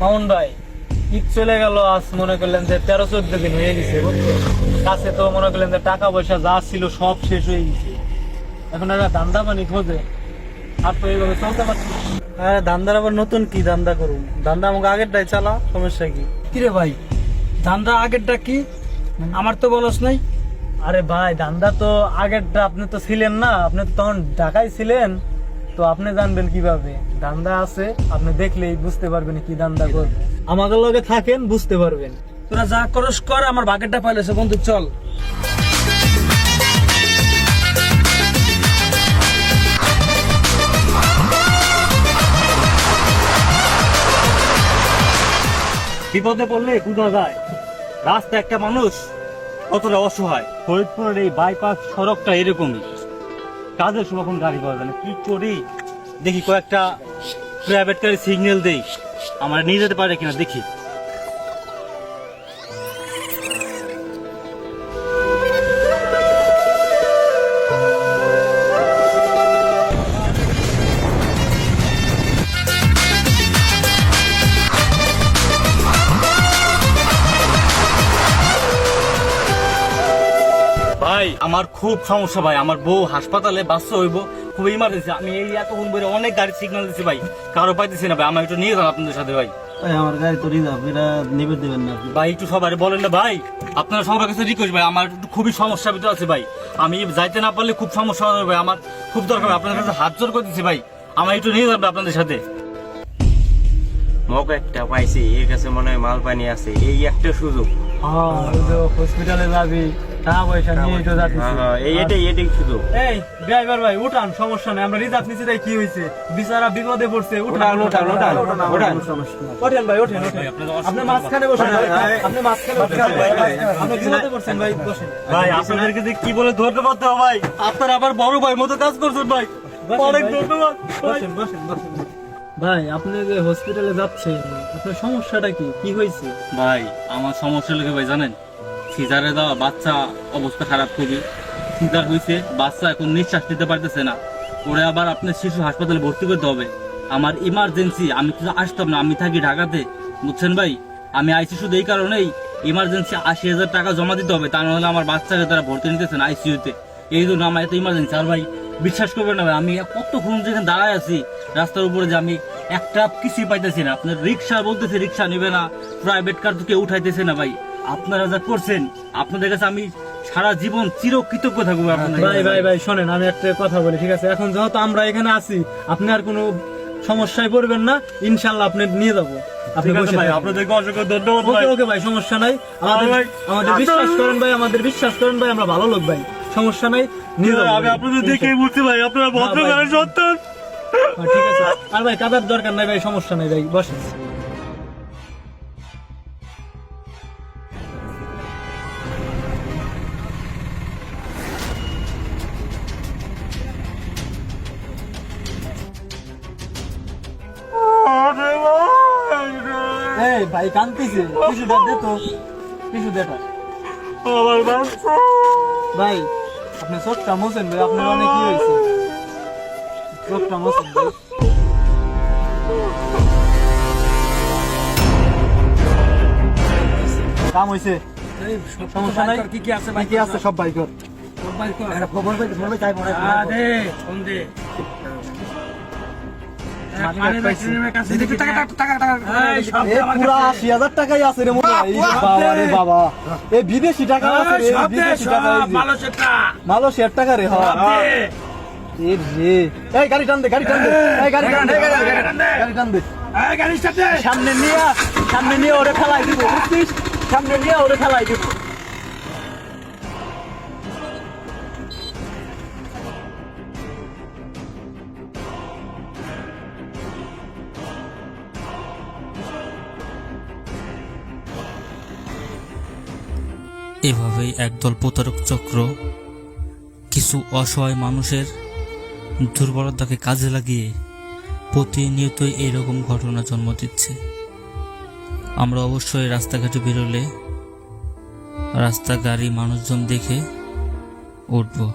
মামুন ভাই ঈদ চলে গেল আজ মনে করলেন যে তেরো চোদ্দ দিন হয়ে গেছে কাছে তো মনে করলেন যে টাকা পয়সা যা ছিল সব শেষ হয়ে গেছে। এখন একটা ধান্দা পানি খোঁজে। আর তো এইভাবে চলতে পারছি হ্যাঁ ধান্দার আবার নতুন কি ধান্দা করুন ধান্দা আমাকে আগেরটাই চালা সমস্যা কি? কিরে ভাই ধান্দা আগেরটা কি? আমার তো বলস নাই। আরে ভাই ধান্দা তো আগেরটা আপনি তো ছিলেন না আপনি তো তখন ঢাকায় ছিলেন। তো আপনি জানবেন কীভাবে। ধান্দা আছে, আপনি দেখলেই বুঝতে পারবেন কি ধান্দা করবে আমাদের লগে থাকেন, বুঝতে পারবেন। তোরা যা করস কর, আমার বাকেটটা পাইলেছে বন্ধু, চল। বিপদে পড়লে কোথাও যায়। রাস্তা একটা মানুষ কতটা অসহায়। ফরিদপুরের এই বাইপাস সড়কটা এরকমই। কাজের সময় গাড়ি পাওয়া যায় না। কি করি? দেখি কয়েকটা প্রাইভেট গাড়ি সিগন্যাল দেই। আমার নিয়ে যেতে পারে কিনা দেখি। আমার খুব সমস্যা ভাই। আমার বউ হাসপাতালে বাচ্চা হইব খুব ইমার্জেন্সি আমি এই এতক্ষণ বলে অনেক গাড়ি সিগন্যাল দিচ্ছি ভাই। কারও পাইতেছি না ভাই আমার একটু নিয়ে যান আপনাদের সাথে ভাই। আমার গাড়ি তো রিজার্ভ এটা নেবে দেবেন না আপনি। ভাই একটু সবাই বলেন না ভাই। আপনারা সবার কাছে রিকোয়েস্ট ভাই আমার একটু খুবই সমস্যা ভিতরে আছে ভাই। আমি যাইতে না পারলে খুব সমস্যা হবে ভাই আমার খুব দরকার ভাই। আপনাদের কাছে হাত জোর করে দিচ্ছি ভাই আমার একটু নিয়ে যাবে আপনাদের সাথে। মগ একটা পাইছি এর কাছে মনে হয় মাল পানি আছে এই একটা সুযোগ। হ্যাঁ হসপিটালে যাবি। টাকা পয়সা নিয়ে। তো যাচ্ছিস এই এটাই এটাই সুযোগ এই ড্রাইভার ভাই উঠান সমস্যা নাই। আমরা রিজার্ভ নিচ্ছি তাই কি হয়েছে? বিচারা বিপদে পড়ছে উঠান। উঠান উঠান উঠান ওঠেন ভাই ওঠেন ওঠেন। আপনি মাঝখানে বসেন আপনি মাঝখানে বসেন আপনি বিপদে পড়ছেন ভাই। বসেন। ভাই আপনাদেরকে যে কি বলে ধন্যবাদ দেওয়া ভাই। আপনার আবার বড় ভাই মতো কাজ করছেন ভাই। অনেক ধন্যবাদ ভাই। বসেন বসেন বসেন। ভাই আপনি যে হসপিটালে যাচ্ছেন আপনার সমস্যাটা কি? কি হয়েছে? ভাই আমার সমস্যা লেগে ভাই জানেন? সিজারে দেওয়া বাচ্চা অবস্থা খারাপ খুবই। সিজার হয়েছে বাচ্চা এখন নিঃশ্বাস নিতে পারতেছে না। ওরে আবার আপনার শিশু হাসপাতালে ভর্তি করতে হবে। আমার ইমার্জেন্সি আমি তো আসতাম না, আমি থাকি ঢাকাতে। বুঝছেন ভাই? আমি আইসি শুধু এই কারণেই ইমার্জেন্সি আশি হাজার টাকা জমা দিতে হবে, তা নাহলে আমার বাচ্চাকে তারা ভর্তি নিতেছে না আইসিইউতে এই জন্য আমার এত ইমার্জেন্সি আর ভাই, বিশ্বাস করবেন না ভাই, আমি কত কতক্ষণ যেখানে দাঁড়ায় আছি রাস্তার উপরে যে আমি একটা কিছুই পাইতেছি না। আপনার রিক্সা বলতেছে, রিক্সা নেবে না প্রাইভেট কার তো কেউ উঠাইতেছে না ভাই। আপনারা যা করছেন আপনাদের কাছে আমি সারা জীবন চিরকৃতজ্ঞ থাকব আপনাদের ভাই ভাই ভাই শোনেন আমি একটা কথা বলি ঠিক আছে? এখন যেহেতু আমরা এখানে আছি আপনি আর কোনো সমস্যায় পড়বেন না ইনশাল্লাহ আপনি নিয়ে যাব। আপনি ঠিক আছে বসে ভাই থাকুন। আপনাদেরকে অসংখ্য ধন্যবাদ ওকে ওকে ভাই সমস্যা নাই। আমাদের ভাই, আমাদের বিশ্বাস করেন ভাই আমাদের বিশ্বাস করেন ভাই আমরা ভালো লোক ভাই। সমস্যা নাই নিয়ে যাব। আমি ভাই। আপনাদের দেখেই বুঝছি ভাই আপনারা ভদ্র সন্তান হ্যাঁ, ঠিক আছে। আর ভাই কাদার দরকার নাই ভাই সমস্যা নাই ভাই বসেন। এই ভাই কান্তিছে। কিছু দে তো। কিছু দেটা আমার বাচ্চা ভাই আপনি চোখটা মোছেন ভাই আপনার অনেক কি হয়েছে। চোখটা মোছেন ভাই। কাম হয়েছে সমস্যা নাই? কি কি আছে ভাই কি আছে? সব ভাই কর খবর পাই খবর পাই তাই হয় দে। ফোন দে। বিদেশি টাকা টাকা রে হ্যাঁ। এই গাড়ি টান দে গাড়ি টান দে। এই গাড়ি টান দে গাড়ি টান দে এই গাড়ির সাথে। সামনে নিয়ে সামনে নিয়ে ওরে খেলাই দিব সামনে নিয়ে ওরে খেলাই দিব। এভাবেই একদল প্রতারক চক্র কিছু অসহায় মানুষের দুর্বলতাকে কাজে লাগিয়ে প্রতিনিয়তই এরকম ঘটনা জন্ম দিচ্ছে। আমরা অবশ্যই রাস্তাঘাটে বেরোলে রাস্তা গাড়ি মানুষজন দেখে উঠবো।